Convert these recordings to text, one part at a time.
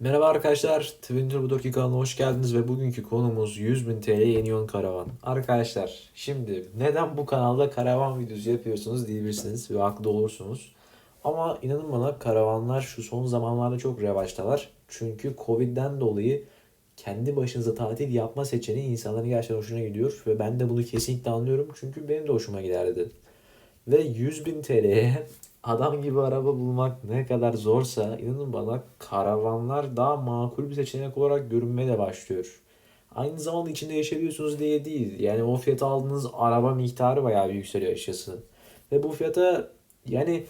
Merhaba arkadaşlar, Twin Turbo kanalına hoş geldiniz ve bugünkü konumuz 100.000 TL yeni yön karavan. Arkadaşlar, şimdi neden bu kanalda karavan videosu yapıyorsunuz diyebilirsiniz ve haklı olursunuz. Ama inanın bana karavanlar şu son zamanlarda çok revaçtalar. Çünkü Covid'den dolayı kendi başınıza tatil yapma seçeneği insanların gerçekten hoşuna gidiyor. Ve ben de bunu kesinlikle anlıyorum çünkü benim de hoşuma giderdi. Ve 100 bin TL'ye adam gibi araba bulmak ne kadar zorsa inanın bana karavanlar daha makul bir seçenek olarak görünmeye de başlıyor. Aynı zamanda içinde yaşayabiliyorsunuz diye değil. Yani o fiyata aldığınız araba miktarı bayağı bir yükseliyor açıkçası. Ve bu fiyata yani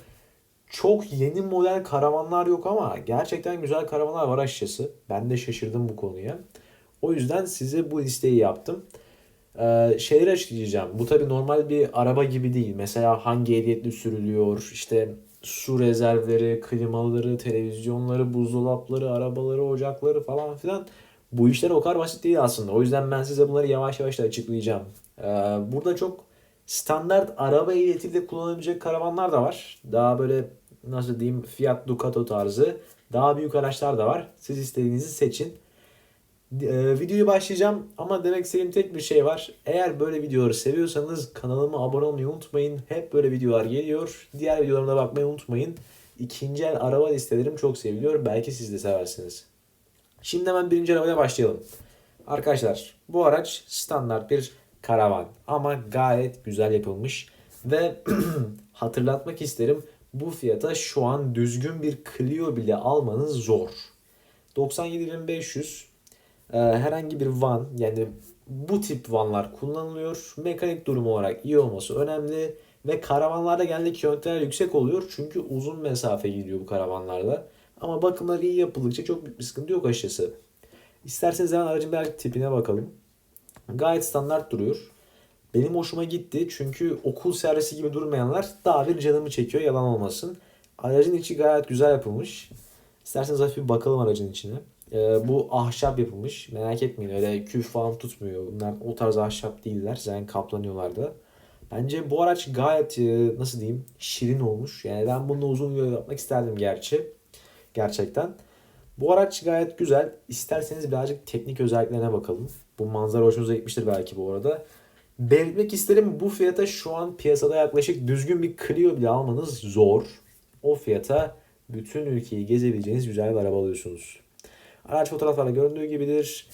çok yeni model karavanlar yok ama gerçekten güzel karavanlar var açıkçası. Ben de şaşırdım bu konuya. O yüzden size bu listeyi yaptım. Ee, şeyleri açıklayacağım. Bu tabii normal bir araba gibi değil. Mesela hangi ehliyetle sürülüyor, işte su rezervleri, klimaları, televizyonları, buzdolapları, arabaları, ocakları falan filan. Bu işler o kadar basit değil aslında. O yüzden ben size bunları yavaş yavaş da açıklayacağım. Ee, burada çok standart araba ehliyetiyle kullanabilecek karavanlar da var. Daha böyle nasıl diyeyim Fiat Ducato tarzı. Daha büyük araçlar da var. Siz istediğinizi seçin. Ee, videoyu başlayacağım ama demek istediğim tek bir şey var. Eğer böyle videoları seviyorsanız kanalıma abone olmayı unutmayın. Hep böyle videolar geliyor. Diğer videolarıma bakmayı unutmayın. İkinci el araba listelerim çok seviliyor. Belki siz de seversiniz. Şimdi hemen birinci arabaya başlayalım. Arkadaşlar bu araç standart bir karavan ama gayet güzel yapılmış ve hatırlatmak isterim bu fiyata şu an düzgün bir Clio bile almanız zor. 97.500 ee, herhangi bir van yani bu tip vanlar kullanılıyor. Mekanik durum olarak iyi olması önemli ve karavanlarda genelde kilometreler yüksek oluyor çünkü uzun mesafe gidiyor bu karavanlarda. Ama bakımları iyi yapıldıkça çok büyük bir sıkıntı yok açıkçası. İsterseniz hemen aracın bir tipine bakalım. Gayet standart duruyor. Benim hoşuma gitti çünkü okul servisi gibi durmayanlar daha bir canımı çekiyor yalan olmasın. Aracın içi gayet güzel yapılmış. İsterseniz hafif bir bakalım aracın içine. Ee, bu ahşap yapılmış. Merak etmeyin öyle küf falan tutmuyor. Bunlar o tarz ahşap değiller. Zaten kaplanıyorlar da. Bence bu araç gayet e, nasıl diyeyim şirin olmuş. Yani ben bununla uzun video yapmak isterdim gerçi. Gerçekten. Bu araç gayet güzel. İsterseniz birazcık teknik özelliklerine bakalım. Bu manzara hoşunuza gitmiştir belki bu arada. Belirtmek isterim bu fiyata şu an piyasada yaklaşık düzgün bir Clio bile almanız zor. O fiyata bütün ülkeyi gezebileceğiniz güzel bir araba alıyorsunuz. Araç fotoğraflarda göründüğü gibidir.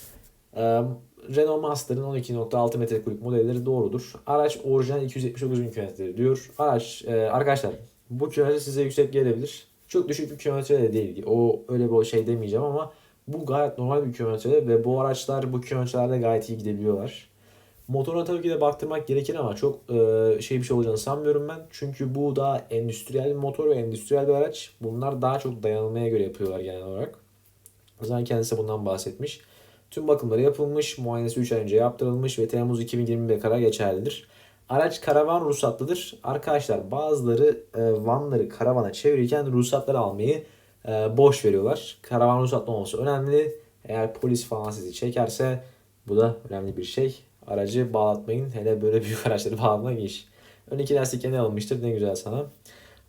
Renault Master'ın 12.6 metrekubik modelleri doğrudur. Araç orijinal 279 bin kilometre diyor. Araç e, arkadaşlar bu kilometre size yüksek gelebilir. Çok düşük bir kilometre de değil. O öyle bir şey demeyeceğim ama bu gayet normal bir kilometre ve bu araçlar bu kilometrelerde gayet iyi gidebiliyorlar. Motoruna tabii ki de baktırmak gerekir ama çok e, şey bir şey olacağını sanmıyorum ben. Çünkü bu daha endüstriyel bir motor ve endüstriyel bir araç. Bunlar daha çok dayanılmaya göre yapıyorlar genel olarak. Zaten kendisi bundan bahsetmiş. Tüm bakımları yapılmış, muayenesi 3 ay önce yaptırılmış ve Temmuz 2021'e kadar geçerlidir. Araç karavan ruhsatlıdır. Arkadaşlar bazıları e, vanları karavana çevirirken ruhsatları almayı e, boş veriyorlar. Karavan ruhsatlı olması önemli. Eğer polis falan sizi çekerse bu da önemli bir şey. Aracı bağlatmayın. Hele böyle büyük araçları bağlatmak iş. Ön iki lastik alınmıştır. Ne güzel sana.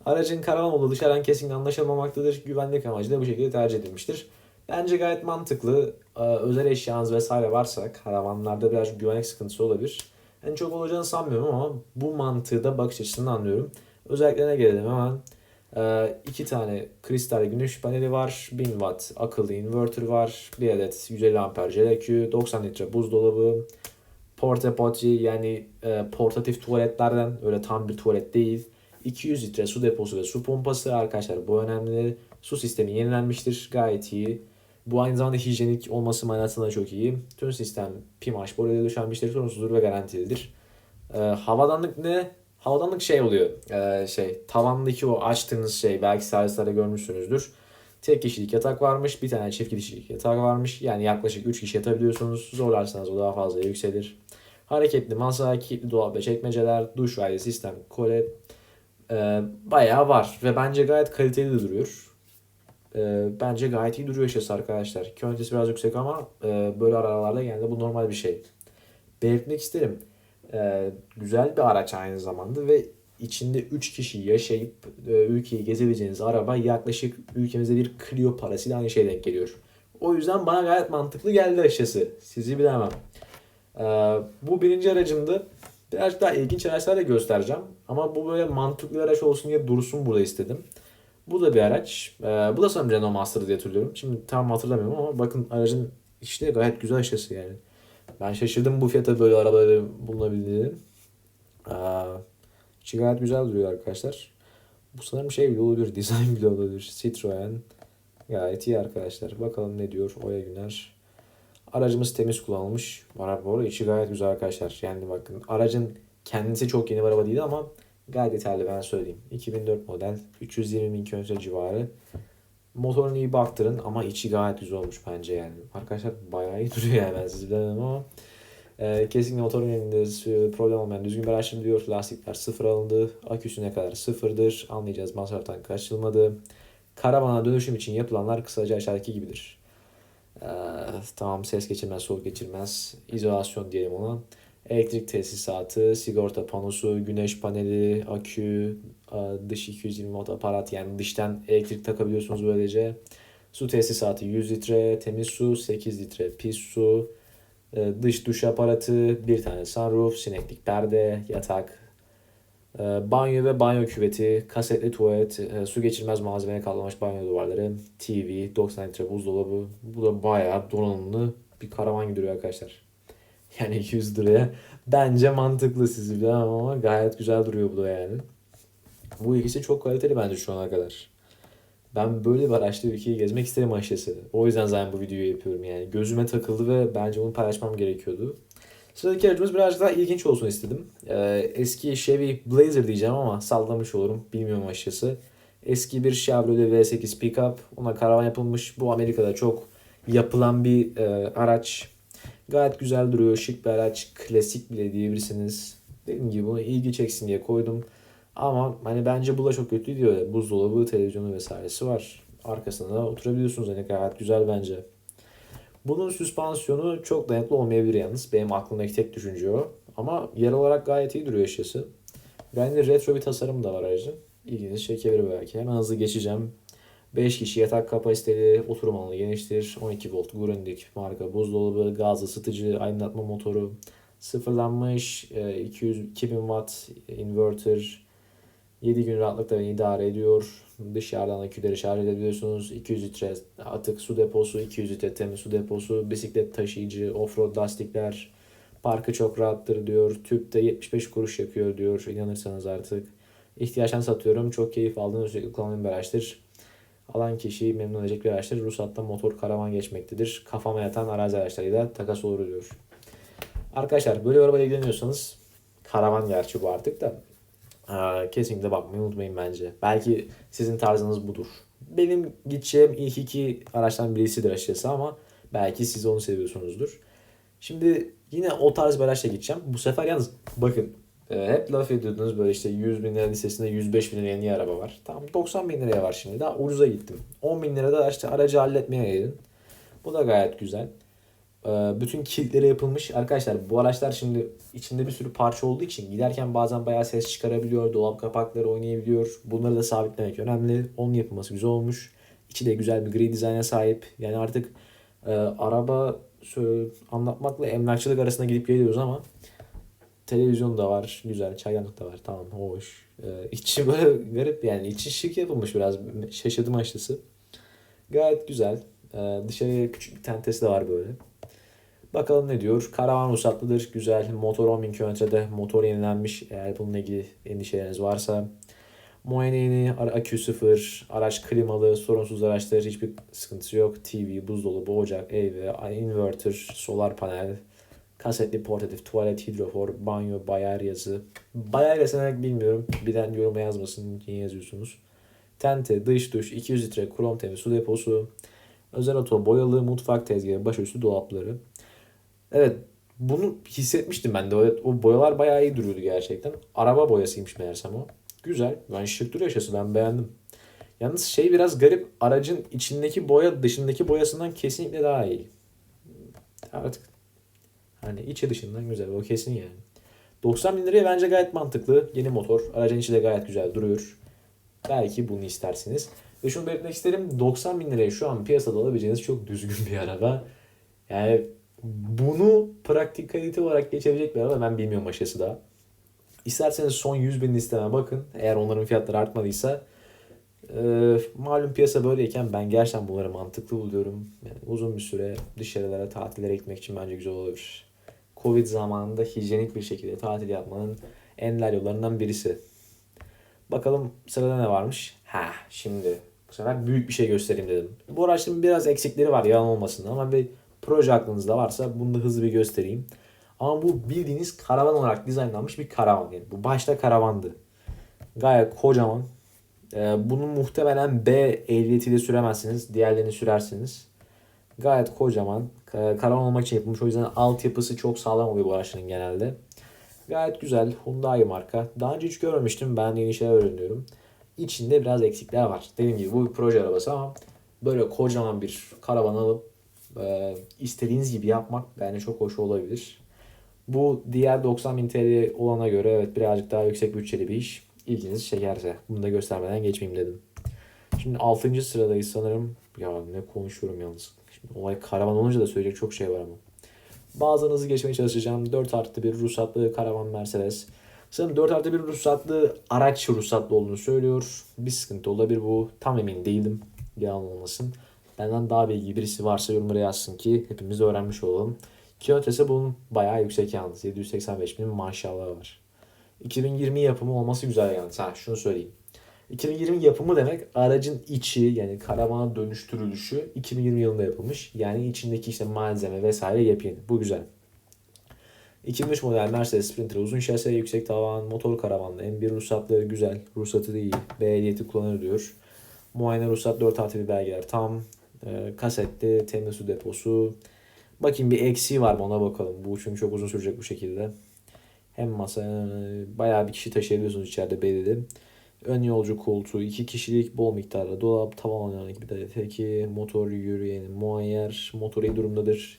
Aracın karavan olduğu dışarıdan kesinlikle anlaşılmamaktadır. Güvenlik amacıyla bu şekilde tercih edilmiştir. Bence gayet mantıklı. Ee, özel eşyanız vesaire varsa karavanlarda biraz güvenlik sıkıntısı olabilir. En çok olacağını sanmıyorum ama bu mantığı da bakış açısını anlıyorum. Özelliklerine gelelim hemen. Ee, iki tane kristal güneş paneli var. 1000 watt akıllı inverter var. Bir adet 150 amper JLQ, 90 litre buzdolabı, porta potty yani e, portatif tuvaletlerden öyle tam bir tuvalet değil. 200 litre su deposu ve su pompası arkadaşlar bu önemli. Su sistemi yenilenmiştir gayet iyi. Bu aynı zamanda hijyenik olması manasında çok iyi. Tüm sistem PIMAŞ boruya döşenmiştir, sorunsuzdur ve garantilidir. Ee, havadanlık ne? Havadanlık şey oluyor. Ee, şey tavandaki o açtığınız şey belki servislerde görmüşsünüzdür. Tek kişilik yatak varmış. Bir tane çift kişilik yatak varmış. Yani yaklaşık 3 kişi yatabiliyorsunuz. Zorlarsanız o daha fazla yükselir. Hareketli masa, kilitli dolap ve çekmeceler, duş ayrı sistem, kole e, bayağı var. Ve bence gayet kaliteli de duruyor. E, bence gayet iyi duruyor şahsı arkadaşlar. Kilometresi biraz yüksek ama e, böyle aralarda genelde bu normal bir şey. Belirtmek isterim. E, güzel bir araç aynı zamanda ve içinde 3 kişi yaşayıp e, ülkeyi gezebileceğiniz araba yaklaşık ülkemizde bir Clio parasıyla aynı şey denk geliyor. O yüzden bana gayet mantıklı geldi açıkçası. Sizi bilemem. Ee, bu birinci aracımdı. Birazcık daha ilginç araçlar da göstereceğim. Ama bu böyle mantıklı araç olsun diye dursun burada istedim. Bu da bir araç. Ee, bu da sanırım Renault Master diye hatırlıyorum. Şimdi tam hatırlamıyorum ama bakın aracın işte gayet güzel açıkçası yani. Ben şaşırdım bu fiyata böyle arabaları bulunabildiğini. Ee, içi gayet güzel duruyor arkadaşlar. Bu sanırım şey bile olabilir, dizayn bile olabilir. Citroen gayet iyi arkadaşlar. Bakalım ne diyor Oya Güner. Aracımız temiz kullanılmış. Var bu içi gayet güzel arkadaşlar. Yani bakın aracın kendisi çok yeni bir araba değil ama gayet yeterli ben söyleyeyim. 2004 model 320 bin kilometre civarı. Motorunu iyi baktırın ama içi gayet güzel olmuş bence yani. Arkadaşlar bayağı iyi duruyor yani ben sizi bilemem ama e, kesinlikle motorun elinde problem olmayan düzgün bir araç diyor. Lastikler sıfır alındı. Aküsü ne kadar sıfırdır anlayacağız. Masraftan kaçılmadı. Karavana dönüşüm için yapılanlar kısaca aşağıdaki gibidir. Ee, tamam ses geçirmez, soğuk geçirmez. İzolasyon diyelim ona. Elektrik tesisatı, sigorta panosu, güneş paneli, akü, e, dış 220 watt aparat yani dıştan elektrik takabiliyorsunuz böylece. Su tesisatı 100 litre, temiz su 8 litre, pis su, e, dış duş aparatı, bir tane sunroof, sineklik perde, yatak, e, banyo ve banyo küveti, kasetli tuvalet, su geçirmez malzemeye kaplamış banyo duvarları, TV, 90 litre buzdolabı. Bu da bayağı donanımlı bir karavan gibi duruyor arkadaşlar. Yani 200 liraya bence mantıklı sizi bilemem ama gayet güzel duruyor bu da yani. Bu ikisi çok kaliteli bence şu ana kadar. Ben böyle bir araçta ülkeyi gezmek isterim açıkçası. O yüzden zaten bu videoyu yapıyorum yani. Gözüme takıldı ve bence bunu paylaşmam gerekiyordu. Sıradaki aracımız birazcık daha ilginç olsun istedim. Ee, eski Chevy Blazer diyeceğim ama sallamış olurum. Bilmiyorum açıkçası. Eski bir Chevrolet V8 pickup. Ona karavan yapılmış. Bu Amerika'da çok yapılan bir e, araç. Gayet güzel duruyor. Şık bir araç. Klasik bile diyebilirsiniz. Dediğim gibi bunu ilgi çeksin diye koydum. Ama hani bence bu da çok kötü diyor. Buzdolabı, televizyonu vesairesi var. Arkasında da oturabiliyorsunuz. Hani gayet güzel bence. Bunun süspansiyonu çok dayanıklı olmayabilir yalnız. Benim aklımdaki tek düşünce o. Ama yer olarak gayet iyi duruyor açıkçası. Bence retro bir tasarım da var aracın. İlginizi çekebilir belki. Hemen hızlı geçeceğim. 5 kişi yatak kapasiteli, oturum alanı geniştir. 12 volt Grundig marka buzdolabı, gaz ısıtıcı, aydınlatma motoru, sıfırlanmış 200 2000 watt inverter, 7 gün rahatlıkla idare ediyor. Dışarıdan aküleri şarj edebiliyorsunuz. 200 litre atık su deposu, 200 litre temiz su deposu, bisiklet taşıyıcı, offroad lastikler. Parkı çok rahattır diyor. Tüpte 75 kuruş yakıyor diyor. İnanırsanız artık. İhtiyaçtan satıyorum. Çok keyif aldığım sürekli kullandığım bir araçtır. Alan kişiyi memnun edecek bir araçtır. Ruhsat'ta motor karavan geçmektedir. Kafama yatan arazi araçlarıyla takas olur diyor. Arkadaşlar böyle arabayla ilgileniyorsanız karavan gerçi bu artık da kesinlikle bakmayı unutmayın bence. Belki sizin tarzınız budur. Benim gideceğim ilk iki araçtan birisidir açıkçası ama belki siz onu seviyorsunuzdur. Şimdi yine o tarz bir araçla gideceğim. Bu sefer yalnız bakın e, hep laf ediyordunuz böyle işte 100 bin lira listesinde 105 bin liraya niye araba var. Tamam 90 bin liraya var şimdi daha ucuza gittim. 10 bin lirada işte aracı halletmeye gelin. Bu da gayet güzel. Ee, bütün kilitleri yapılmış. Arkadaşlar bu araçlar şimdi içinde bir sürü parça olduğu için giderken bazen bayağı ses çıkarabiliyor. Dolap kapakları oynayabiliyor. Bunları da sabitlemek önemli. Onun yapılması güzel olmuş. İçi de güzel bir gri dizayna sahip. Yani artık e, araba anlatmakla emlakçılık arasında gidip geliyoruz ama televizyon da var. Güzel. Çaydanlık da var. Tamam hoş. E, içi böyle garip yani. içi şık yapılmış biraz. Şaşırdım açıkçası. Gayet güzel. E, dışarıya küçük bir tentesi de var böyle. Bakalım ne diyor. Karavan ruhsatlıdır. Güzel. Motor 10.000 kilometrede. Motor yenilenmiş. Eğer bununla ilgili endişeleriniz varsa. Muayene yeni. Akü sıfır. Araç klimalı. Sorunsuz araçlar. Hiçbir sıkıntısı yok. TV, buzdolabı, ocak, ev ve inverter, solar panel. Kasetli portatif, tuvalet, hidrofor, banyo, bayar yazı. Bayar yazı bilmiyorum. Bilen yoruma yazmasın. Niye yazıyorsunuz? Tente, dış duş, 200 litre krom temiz su deposu. Özel oto, boyalı, mutfak tezgahı, başüstü dolapları. Evet bunu hissetmiştim ben de. O, boyalar bayağı iyi duruyordu gerçekten. Araba boyasıymış meğersem o. Güzel. Ben şık duruyor açıkçası ben beğendim. Yalnız şey biraz garip. Aracın içindeki boya dışındaki boyasından kesinlikle daha iyi. Artık hani içi dışından güzel. O kesin yani. 90 bin liraya bence gayet mantıklı. Yeni motor. Aracın içi de gayet güzel duruyor. Belki bunu istersiniz. Ve şunu belirtmek isterim 90 bin liraya şu an piyasada alabileceğiniz çok düzgün bir araba. Yani bunu praktik kalite olarak geçebilecek bir araba ben bilmiyorum aşısı daha. İsterseniz son 100 bin listeme bakın. Eğer onların fiyatları artmadıysa e, malum piyasa böyleyken ben gerçekten bunları mantıklı buluyorum. Yani uzun bir süre dışarılara tatillere gitmek için bence güzel olabilir. Covid zamanında hijyenik bir şekilde tatil yapmanın ender yollarından birisi. Bakalım sırada ne varmış? Ha şimdi bu sefer büyük bir şey göstereyim dedim. Bu araçların biraz eksikleri var yalan olmasın ama bir proje aklınızda varsa bunu da hızlı bir göstereyim. Ama bu bildiğiniz karavan olarak dizaynlanmış bir karavan. Yani bu başta karavandı. Gayet kocaman. Ee, bunu muhtemelen B ehliyetiyle süremezsiniz. Diğerlerini sürersiniz. Gayet kocaman. Karavan olmak için yapılmış. O yüzden altyapısı çok sağlam oluyor bu araçların genelde. Gayet güzel. Hyundai marka. Daha önce hiç görmemiştim. Ben yeni şeyler öğreniyorum. İçinde biraz eksikler var. Dediğim gibi bu bir proje arabası ama böyle kocaman bir karavan alıp e, istediğiniz gibi yapmak bence çok hoş olabilir. Bu diğer 90 bin TL olana göre evet birazcık daha yüksek bütçeli bir iş. İlginizi çekerse. Bunu da göstermeden geçmeyeyim dedim. Şimdi 6. sıradayız sanırım. Ya ne konuşuyorum yalnız. Şimdi olay karavan olunca da söyleyecek çok şey var ama. Bazılarını hızlı geçmeye çalışacağım. 4 artı 1 ruhsatlı karavan Mercedes. Sanırım 4 artı 1 ruhsatlı araç ruhsatlı olduğunu söylüyor. Bir sıkıntı olabilir bu. Tam emin değilim. Yalan olmasın. Benden daha bilgi birisi varsa yorumlara yazsın ki hepimiz öğrenmiş olalım. Kilometresi bunun bayağı yüksek yalnız. 785 bin maşallah var. 2020 yapımı olması güzel yalnız. Ha şunu söyleyeyim. 2020 yapımı demek aracın içi yani karavana dönüştürülüşü 2020 yılında yapılmış. Yani içindeki işte malzeme vesaire yepyeni. Bu güzel. 2003 model Mercedes Sprinter uzun şase, yüksek tavan, motor karavanlı, M1 ruhsatları güzel. Ruhsatı da iyi. B ehliyeti kullanır diyor. Muayene ruhsat 4 artı bir belgeler tam. E, kasetli, temiz su deposu. Bakayım bir eksiği var mı ona bakalım. Bu çünkü çok uzun sürecek bu şekilde. Hem masa bayağı bir kişi taşıyabiliyorsunuz içeride belirli. Ön yolcu koltuğu, iki kişilik bol miktarda dolap, tavan oynanık bir de teki, motor yürüyen, muayyer, motor iyi durumdadır.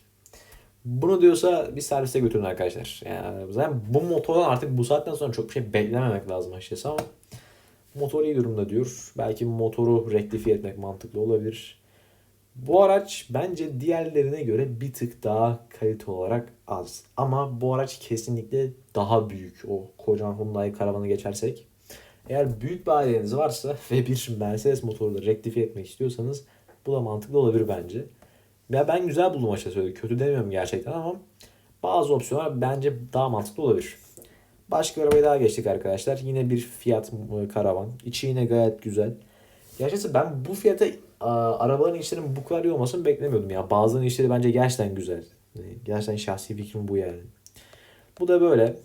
Bunu diyorsa bir servise götürün arkadaşlar. Yani zaten bu motordan artık bu saatten sonra çok bir şey beklememek lazım açıkçası ama motor iyi durumda diyor. Belki motoru rektifiye etmek mantıklı olabilir. Bu araç bence diğerlerine göre bir tık daha kalite olarak az. Ama bu araç kesinlikle daha büyük. O kocaman Hyundai karavanı geçersek. Eğer büyük bir aileniz varsa ve bir Mercedes motorunu rektifiye etmek istiyorsanız bu da mantıklı olabilir bence. Ya ben güzel buldum açıkçası. Kötü demiyorum gerçekten ama bazı opsiyonlar bence daha mantıklı olabilir. Başka bir arabaya daha geçtik arkadaşlar. Yine bir Fiat karavan. İçi yine gayet güzel. Gerçekten ben bu fiyata arabaların içlerinin bu kadar iyi olmasını beklemiyordum ya. Bazılarının içleri bence gerçekten güzel. Gerçekten şahsi fikrim bu yani. Bu da böyle.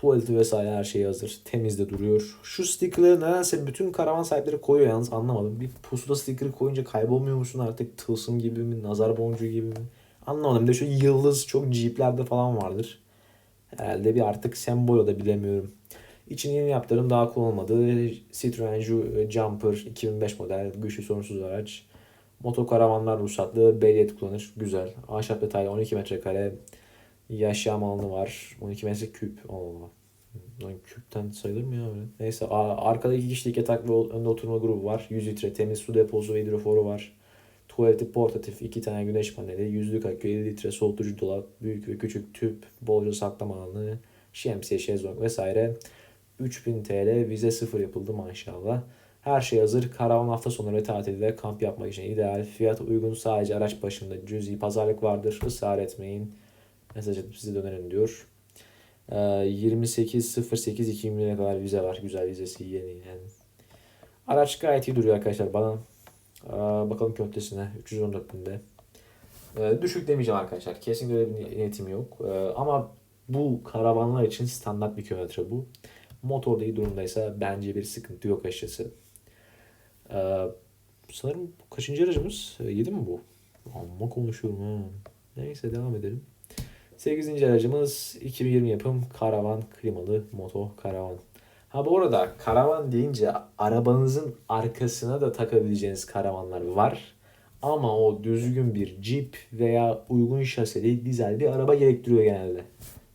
Tuvaleti vesaire her şey hazır. Temiz de duruyor. Şu sticker'ları nedense bütün karavan sahipleri koyuyor yalnız anlamadım. Bir pusula sticker koyunca kaybolmuyor musun artık? Tılsım gibi mi? Nazar boncuğu gibi mi? Anlamadım. Bir de şu yıldız çok jeeplerde falan vardır. Herhalde bir artık sembol da bilemiyorum. İçin yeni yaptırım daha kullanılmadı. Citroen Jumper 2005 model güçlü sorunsuz araç. Motokaravanlar ruhsatlı. Beliyet kullanır. Güzel. Ahşap detaylı 12 metrekare. Yaşam alanı var. 12 metre küp. Allah. Lan küpten sayılır mı ya öyle? Neyse arkada iki kişilik yatak ve önde oturma grubu var. 100 litre temiz su deposu ve hidroforu var. Tuvaleti portatif, iki tane güneş paneli, yüzlük akü, 50 litre soğutucu dolap, büyük ve küçük tüp, bolca saklama alanı, şemsiye, şezlong vesaire. 3000 TL vize sıfır yapıldı maşallah. Her şey hazır. Karavan hafta sonu ve tatilde kamp yapmak için ideal. Fiyat uygun sadece araç başında cüzi pazarlık vardır. Israr etmeyin. Mesaj atıp size dönerim diyor. Ee, 28.08.2000'e kadar vize var. Güzel vizesi yeni yani. Araç gayet iyi duruyor arkadaşlar bana. Ee, bakalım köftesine 314 binde. Ee, düşük demeyeceğim arkadaşlar. Kesinlikle öyle bir niyetim yok. Ama bu karavanlar için standart bir kilometre bu. Motor da iyi durumdaysa bence bir sıkıntı yok açıkçası. Sanırım kaçıncı aracımız? 7 ee, mi bu? Amma konuşuyorum ha. Neyse devam edelim. 8. aracımız 2020 yapım karavan klimalı moto karavan. Ha bu arada karavan deyince arabanızın arkasına da takabileceğiniz karavanlar var. Ama o düzgün bir Jeep veya uygun şaseli dizel bir araba gerektiriyor genelde.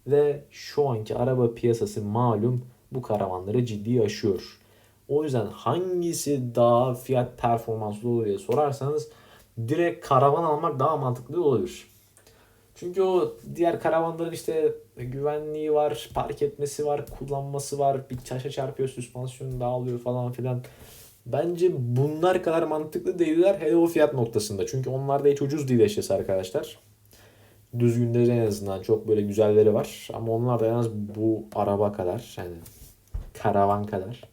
Ve şu anki araba piyasası malum bu karavanları ciddi aşıyor. O yüzden hangisi daha fiyat performanslı olur diye sorarsanız direkt karavan almak daha mantıklı olabilir. Çünkü o diğer karavanların işte güvenliği var, park etmesi var, kullanması var, bir taşa çarpıyor, süspansiyonu dağılıyor falan filan. Bence bunlar kadar mantıklı değiller hele o fiyat noktasında. Çünkü onlar da hiç ucuz değil eşyası arkadaşlar. Düzgünleri en azından çok böyle güzelleri var. Ama onlar da en az bu araba kadar yani karavan kadar.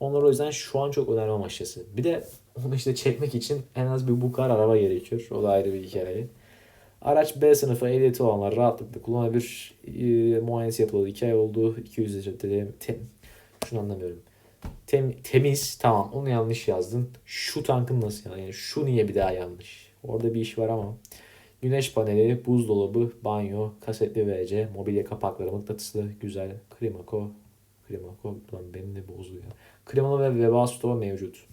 Onlar o yüzden şu an çok önermem aşağısı. Bir de onu işte çekmek için en az bir bu kadar araba gerekiyor. O da ayrı bir hikaye. Araç B sınıfı ehliyeti olanlar rahatlıkla kullanabilir. E, muayenesi yapıldı. 2 ay oldu. 200 litre tem. Şunu anlamıyorum. Tem, temiz. Tamam onu yanlış yazdın. Şu tankın nasıl yani? yani? Şu niye bir daha yanlış? Orada bir iş var ama. Güneş paneli, buzdolabı, banyo, kasetli VC, mobilya kapakları mıknatıslı, güzel, Klimako, Klimako, lan benim de bozdu ya. Klimalı ve Webasto mevcut.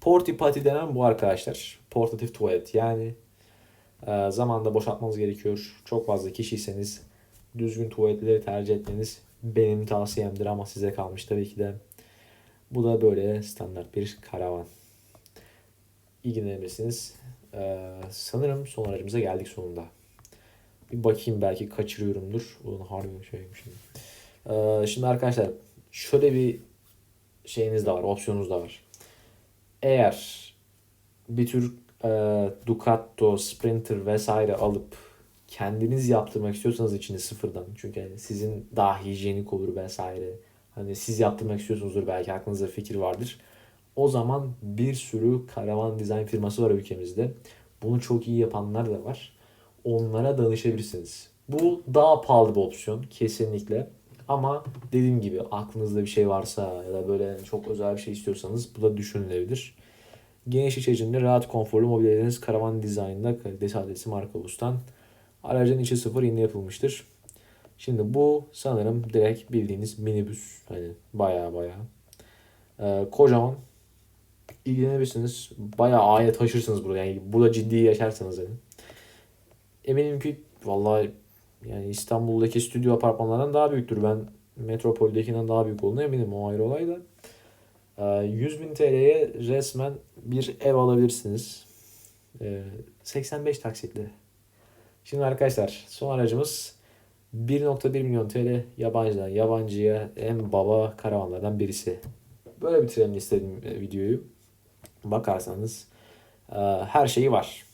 Porty Potty denen bu arkadaşlar. Portatif tuvalet yani e, zamanda boşaltmanız gerekiyor. Çok fazla kişiyseniz düzgün tuvaletleri tercih etmeniz benim tavsiyemdir ama size kalmış tabii ki de. Bu da böyle standart bir karavan. İlgilenebilirsiniz. Ee, sanırım son aracımıza geldik sonunda. Bir bakayım belki kaçırıyorumdur. Ulan harbi şeymiş. Ee, şimdi arkadaşlar şöyle bir şeyiniz de var, opsiyonunuz da var. Eğer bir tür e, Ducato, Sprinter vesaire alıp kendiniz yaptırmak istiyorsanız içini sıfırdan. Çünkü yani sizin daha hijyenik olur vesaire. Hani siz yaptırmak istiyorsunuzdur belki aklınızda fikir vardır. O zaman bir sürü karavan dizayn firması var ülkemizde. Bunu çok iyi yapanlar da var. Onlara danışabilirsiniz. Bu daha pahalı bir opsiyon kesinlikle. Ama dediğim gibi aklınızda bir şey varsa ya da böyle çok özel bir şey istiyorsanız bu da düşünülebilir. Geniş iç hacimli, rahat konforlu mobilyalarınız karavan dizaynında kalitesi adresi marka Bus'tan. Aracın içi sıfır yeni yapılmıştır. Şimdi bu sanırım direkt bildiğiniz minibüs. Hani baya baya. Ee, kocaman ilgilenebilirsiniz. Bayağı aile taşırsınız burada. Yani burada ciddi yaşarsanız yani. Eminim ki vallahi yani İstanbul'daki stüdyo apartmanlardan daha büyüktür. Ben metropoldekinden daha büyük olduğunu eminim. O ayrı olay da. 100 bin TL'ye resmen bir ev alabilirsiniz. 85 taksitli. Şimdi arkadaşlar son aracımız 1.1 milyon TL yabancıdan yabancıya en baba karavanlardan birisi. Böyle bitirelim istedim videoyu. Bakarsanız her şeyi var.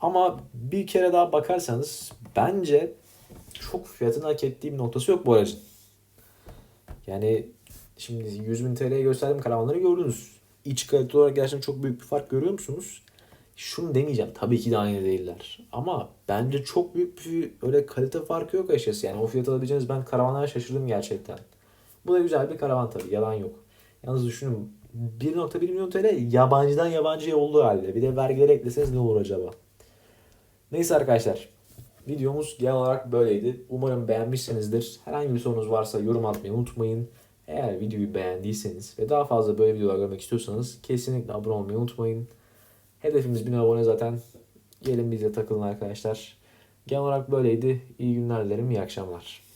Ama bir kere daha bakarsanız bence çok fiyatını hak ettiği bir noktası yok bu aracın. Yani şimdi 100 bin TL'ye gösterdiğim karavanları gördünüz. İç kalite olarak gerçekten çok büyük bir fark görüyor musunuz? Şunu demeyeceğim. Tabii ki de aynı değiller. Ama bence çok büyük bir öyle kalite farkı yok açıkçası. Yani o fiyat alabileceğiniz ben karavanlara şaşırdım gerçekten. Bu da güzel bir karavan tabii. Yalan yok. Yalnız düşünün 1.1 milyon TL yabancıdan yabancıya olduğu halde. Bir de vergileri ekleseniz ne olur acaba? Neyse arkadaşlar. Videomuz genel olarak böyleydi. Umarım beğenmişsinizdir. Herhangi bir sorunuz varsa yorum atmayı unutmayın. Eğer videoyu beğendiyseniz ve daha fazla böyle videolar görmek istiyorsanız kesinlikle abone olmayı unutmayın. Hedefimiz 1000 abone zaten. Gelin bize takılın arkadaşlar. Genel olarak böyleydi. İyi günler dilerim. İyi akşamlar.